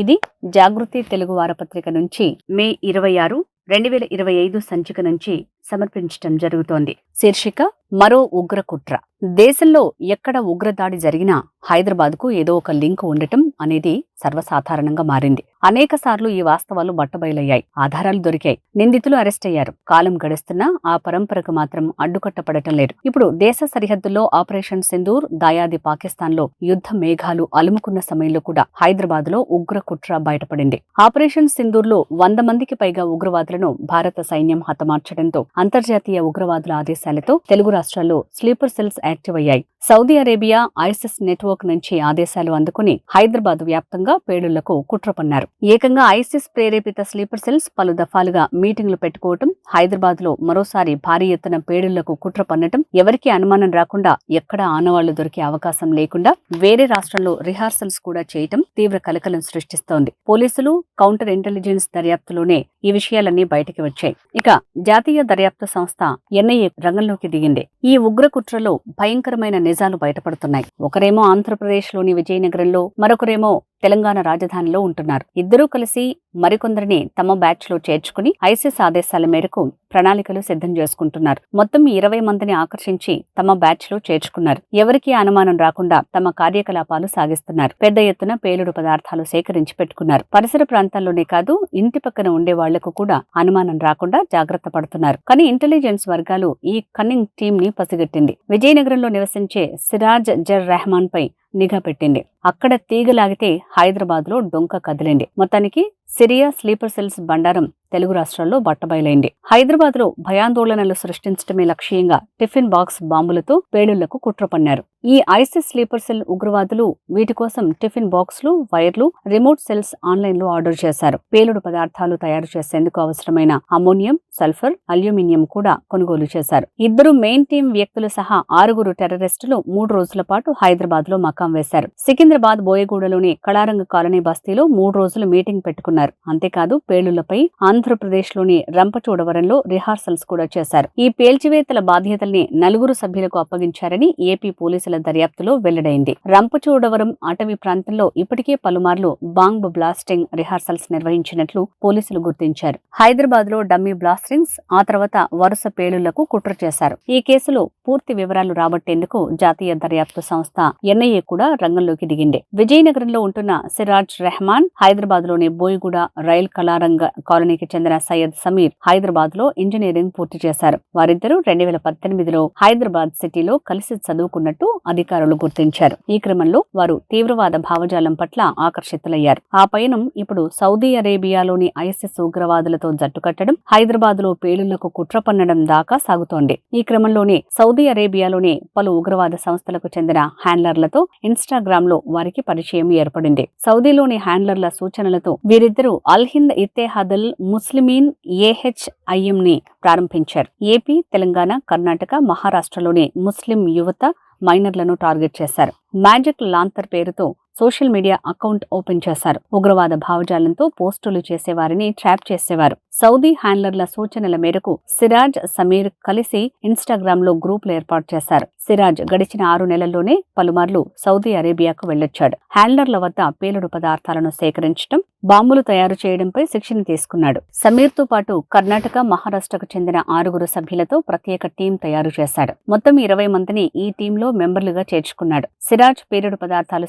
ఇది జాగృతి తెలుగు వారపత్రిక నుంచి మే ఇరవై ఆరు రెండు వేల ఇరవై ఐదు సంచిక నుంచి సమర్పించటం జరుగుతోంది. శీర్షిక మరో ఉగ్ర కుట్ర. దేశంలో ఎక్కడ ఉగ్రదాడి జరిగినా హైదరాబాద్కు ఏదో ఒక లింక్ ఉండటం అనేది సర్వసాధారణంగా మారింది. అనేక సార్లు ఈ వాస్తవాలు బట్టబయలయ్యాయి. ఆధారాలు దొరికాయి. నిందితులు అరెస్ట్ అయ్యారు. కాలం గడుస్తున్నా ఆ పరంపరకు మాత్రం అడ్డుకట్టపడటం లేదు. ఇప్పుడు దేశ సరిహద్దుల్లో ఆపరేషన్ సింధూర్ దాయాది పాకిస్తాన్లో యుద్ధ మేఘాలు అలుముకున్న సమయంలో కూడా హైదరాబాద్లో ఉగ్ర కుట్ర బయటపడింది. ఆపరేషన్ సింధూర్లో వంద మందికి పైగా ఉగ్రవాదులను భారత సైన్యం హతమార్చడంతో అంతర్జాతీయ ఉగ్రవాదుల ఆదేశాలతో తెలుగు రాష్ట్రాల్లో స్లీపర్ సెల్స్ యాక్టివ్ అయ్యాయి. సౌదీ అరేబియా ఐసిస్ నెట్వర్క్ నుంచి ఆదేశాలు అందుకుని హైదరాబాద్ వ్యాప్తంగా పేలుళ్ళకు కుట్ర పన్నారు ఏకంగా ఐసిస్ ప్రేరేపిత స్లీపర్ సెల్స్ పలు దఫాలుగా మీటింగ్లు పెట్టుకోవటం హైదరాబాద్లో మరోసారి భారీ ఎత్తున పేలుళ్ళకు కుట్ర పన్నటం ఎవరికీ అనుమానం రాకుండా ఎక్కడ ఆనవాళ్ళు దొరికే అవకాశం లేకుండా వేరే రాష్ట్రంలో రిహార్సల్స్ కూడా చేయటం తీవ్ర కలకలం సృష్టిస్తోంది. పోలీసులు కౌంటర్ ఇంటెలిజెన్స్ దర్యాప్తులోనే ఈ విషయాలన్నీ బయటికి వచ్చాయి. ఇక జాతీయ దర్యాప్తు సంస్థ ఎన్ఐఏ రంగంలోకి దిగింది. ఈ ఉగ్ర కుట్రలో భయంకరమైన నిజాలు బయటపడుతున్నాయి. ఒకరేమో ఆంధ్రప్రదేశ్లోని విజయనగరంలో మరొకరేమో తెలంగాణ రాజధానిలో ఉంటున్నారు. ఇద్దరూ కలిసి మరికొందరిని తమ బ్యాచ్లో చేర్చుకుని ఐసిస్ ఆదేశాల మేరకు ప్రణాళికలు సిద్ధం చేసుకుంటున్నారు. మొత్తం ఇరవై మందిని ఆకర్షించి తమ బ్యాచ్లో చేర్చుకున్నారు. ఎవరికీ అనుమానం రాకుండా తమ కార్యకలాపాలు సాగిస్తున్నారు. పెద్ద ఎత్తున పేలుడు పదార్థాలు సేకరించి పెట్టుకున్నారు. పరిసర ప్రాంతాల్లోనే కాదు ఇంటి పక్కన ఉండే వాళ్ళకు కూడా అనుమానం రాకుండా జాగ్రత్త పడుతున్నారు. కానీ ఇంటెలిజెన్స్ వర్గాలు ఈ కన్నింగ్ టీమ్ని పసిగట్టింది. విజయనగరంలో నివసించే సిరాజ్ జర్ రెహమాన్ పై నిఘా పెట్టింది. అక్కడ తీగలాగితే హైదరాబాద్లో డొంక కదిలింది. మొత్తానికి సిరియా స్లీపర్ సెల్స్ బండారం తెలుగు రాష్ట్రాల్లో బట్టబయలైంది. హైదరాబాద్లో భయాందోళనలు సృష్టించడమే లక్ష్యంగా టిఫిన్ బాక్స్ బాంబులతో పేలుళ్ళకు కుట్ర పన్నారు. ఈ ఐసిస్ స్లీపర్ సెల్ ఉగ్రవాదులు వీటి కోసం టిఫిన్ బాక్స్లు వైర్లు రిమోట్ సెల్స్ ఆన్లైన్లో ఆర్డర్ చేశారు. పేలుడు పదార్థాలు తయారు చేసేందుకు అవసరమైన అమోనియం సల్ఫర్ అల్యూమినియం కూడా కొనుగోలు చేశారు. ఇద్దరు మెయిన్ టీం వ్యక్తులు సహా ఆరుగురు టెర్రరిస్టులు మూడు రోజుల పాటు హైదరాబాద్లో మకాం వేశారు. సికింద్రాబాద్ బోయగూడలోని కళారంగ కాలనీ బస్తీలో మూడు రోజులు మీటింగ్ పెట్టుకున్నారు. అంతేకాదు పేలుళ్ళపై ఆంధ్రప్రదేశ్లోని రంపచోడవరంలో రిహార్సల్స్ కూడా చేశారు. ఈ పేల్చివేతల బాధ్యతల్ని నలుగురు సభ్యులకు అప్పగించారని ఏపీ పోలీసుల దర్యాప్తులో వెల్లడైంది. రంపచోడవరం అటవీ ప్రాంతంలో ఇప్పటికే పలుమార్లు బాంబ్ బ్లాస్టింగ్ రిహార్సల్స్ నిర్వహించినట్లు పోలీసులు గుర్తించారు. హైదరాబాద్లో డమ్మీ బ్లాస్టింగ్స్ ఆ తర్వాత వరుస పేలుళ్ళకు కుట్ర చేశారు. ఈ కేసులో పూర్తి వివరాలు రాబట్టేందుకు జాతీయ దర్యాప్తు సంస్థ ఎన్ఐఏ కూడా రంగంలోకి దిగింది. విజయనగరంలో ఉంటున్న సిరాజ్ రెహమాన్ హైదరాబాద్లోని బోయిగూడ రైల్ కళారంగ కాలనీకి చెందిన సయ్యద్ సమీర్ హైదరాబాద్లో ఇంజనీరింగ్ పూర్తి చేశారు. వారిద్దరూ రెండు వేల పద్దెనిమిదిలో హైదరాబాద్ సిటీలో కలిసి చదువుకున్నట్టు అధికారులు గుర్తించారు. ఈ క్రమంలో వారు తీవ్రవాద భావజాలం పట్ల ఆకర్షితులయ్యారు. ఆ పయనం ఇప్పుడు సౌదీ అరేబియాలోని ఐసిస్ ఉగ్రవాదులతో జట్టుకట్టడం హైదరాబాద్లో పేలుళ్ళకు కుట్ర పన్నడం దాకా సాగుతోంది. ఈ క్రమంలోనే సౌదీ అరేబియాలోని పలు ఉగ్రవాద సంస్థలకు చెందిన హ్యాండ్లర్లతో ఇన్స్టాగ్రామ్లో వారికి పరిచయం ఏర్పడింది. సౌదీలోని హ్యాండ్లర్ల సూచనలతో వీరిద్దరూ అల్ హింద్ ఇత్తేహాదల్ ముస్లిమీన్ ఏహెచ్ఐఎం ని ప్రారంభించారు. ఏపీ తెలంగాణ కర్ణాటక మహారాష్ట్రలోని ముస్లిం యువత మైనర్లను టార్గెట్ చేశారు. మ్యాజిక్ లాంతర్ పేరుతో సోషల్ మీడియా అకౌంట్ ఓపెన్ చేశారు. ఉగ్రవాద భావజాలంతో పోస్టులు చేసేవారిని ట్రాప్ చేసేవారు. సౌదీ హ్యాండ్లర్ల సూచనల మేరకు సిరాజ్ సమీర్ కలిసి ఇన్స్టాగ్రామ్లో గ్రూపులు ఏర్పాటు చేశారు. సిరాజ్ గడిచిన ఆరు నెలల్లోనే పలుమార్లు సౌదీ అరేబియాకు వెళ్ళొచ్చాడు హ్యాండ్లర్ల వద్ద పేలుడు పదార్థాలను సేకరించడం బాంబులు తయారు చేయడంపై శిక్షణ తీసుకున్నాడు. సమీర్తో పాటు కర్ణాటక మహారాష్ట్రకు చెందిన ఆరుగురు సభ్యులతో ప్రత్యేక టీం తయారు చేశాడు. మొత్తం ఇరవై మందిని ఈ టీంలో మెంబర్లుగా చేర్చుకున్నాడు. సిరాజ్ పేలుడు పదార్థాలు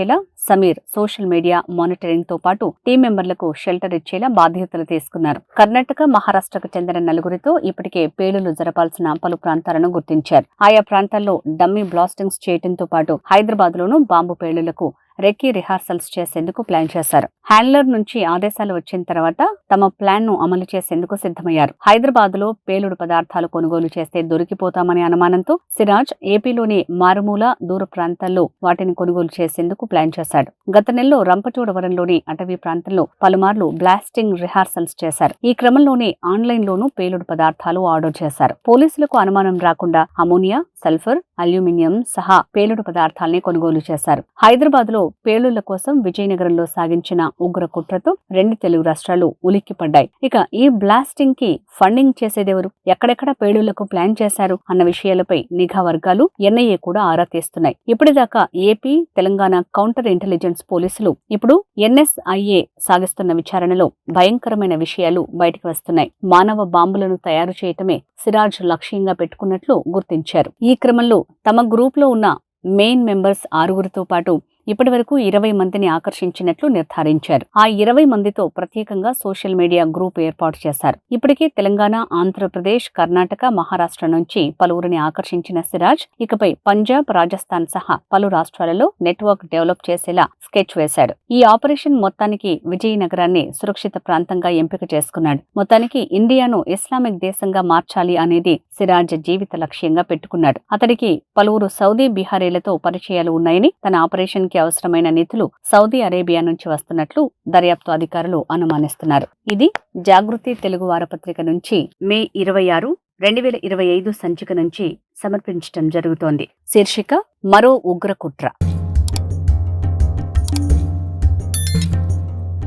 ఇచ్చేలా సమీర్ సోషల్ మీడియా మానిటరింగ్తో పాటు టీం మెంబర్లకు షెల్టర్ ఇచ్చేలా బాధ్యతలు తీసుకున్నారు. కర్ణాటక మహారాష్ట్రకు చెందిన నలుగురితో ఇప్పటికే పేలులు జరపాల్సిన పలు ప్రాంతాలను గుర్తించారు. ఆయా ప్రాంతాల్లో డమ్మీ బ్లాస్టింగ్స్ చేయడంతో పాటు హైదరాబాద్ లోనూ బాంబు పేలులకు రెక్కీ రిహార్సల్స్ చేసేందుకు ప్లాన్ చేశారు. హ్యాండ్లర్ నుంచి ఆదేశాలు వచ్చిన తర్వాత తమ ప్లాన్ను అమలు చేసేందుకు సిద్ధమయ్యారు. హైదరాబాద్లో పేలుడు పదార్థాలు కొనుగోలు చేస్తే దొరికిపోతామనే అనుమానంతో సిరాజ్ ఏపీలోని మారుమూల దూర ప్రాంతాల్లో వాటిని కొనుగోలు చేసేందుకు ప్లాన్ చేశాడు. గత నెలలో రంపచోడవరంలోని అటవీ ప్రాంతంలో పలుమార్లు బ్లాస్టింగ్ రిహార్సల్స్ చేశారు. ఈ క్రమంలోనే ఆన్లైన్ లోనూ పేలుడు పదార్థాలు ఆర్డర్ చేశారు. పోలీసులకు అనుమానం రాకుండా అమోనియా సల్ఫర్ అల్యూమినియం సహా పేలుడు పదార్థాల్ని కొనుగోలు చేశారు. హైదరాబాద్లో పేలుళ్ళ కోసం విజయనగరంలో సాగించిన ఉగ్ర కుట్రతో రెండు తెలుగు రాష్ట్రాలు ఉలిక్కిపడ్డాయి. ఇక ఈ బ్లాస్టింగ్కి ఫండింగ్ చేసేదెవరు? ఎక్కడెక్కడ పేలుళ్ళకు ప్లాన్ చేశారు? అన్న విషయాలపై నిఘా వర్గాలు ఎన్ఐఏ కూడా ఆరా తీస్తున్నాయి. ఇప్పటిదాకా ఏపీ తెలంగాణ కౌంటర్ ఇంటెలిజెన్స్ పోలీసులు ఇప్పుడు ఎన్ఎస్ఐఏ సాగిస్తున్న విచారణలో భయంకరమైన విషయాలు బయటకు వస్తున్నాయి. మానవ బాంబులను తయారు చేయటమే సిరాజ్ లక్ష్యంగా పెట్టుకున్నట్లు గుర్తించారు. ఈ క్రమంలో తమ గ్రూప్లో ఉన్న మెయిన్ మెంబర్స్ ఆరుగురితో పాటు ఇప్పటి వరకు ఇరవై మందిని ఆకర్షించినట్లు నిర్ధారించారు. ఆ ఇరవై మందితో ప్రత్యేకంగా సోషల్ మీడియా గ్రూప్ ఏర్పాటు చేశారు. ఇప్పటికే తెలంగాణ ఆంధ్రప్రదేశ్ కర్ణాటక మహారాష్ట్ర నుంచి పలువురిని ఆకర్షించిన సిరాజ్ ఇకపై పంజాబ్ రాజస్థాన్ సహా పలు రాష్ట్రాలలో నెట్వర్క్ డెవలప్ చేసేలా స్కెచ్ వేశాడు. ఈ ఆపరేషన్ మొత్తానికి విజయనగరాన్ని సురక్షిత ప్రాంతంగా ఎంపిక చేసుకున్నాడు. మొత్తానికి ఇండియాను ఇస్లామిక్ దేశంగా మార్చాలి అనేది సిరాజ్ జీవిత లక్ష్యంగా పెట్టుకున్నాడు. అతడికి పలువురు సౌదీ బిహారీలతో పరిచయాలు ఉన్నాయని తన ఆపరేషన్కి అవసరమైన నిధులు సౌదీ అరేబియా నుంచి వస్తున్నట్లు దర్యాప్తు అధికారులు అనుమానిస్తున్నారు. ఇది జాగృతి తెలుగు వారపత్రిక నుంచి మే ఇరవై ఆరు రెండు వేల ఇరవై ఐదు సంచిక నుంచి సమర్పించటం జరుగుతోంది. శీర్షిక మరో ఉగ్ర కుట్ర.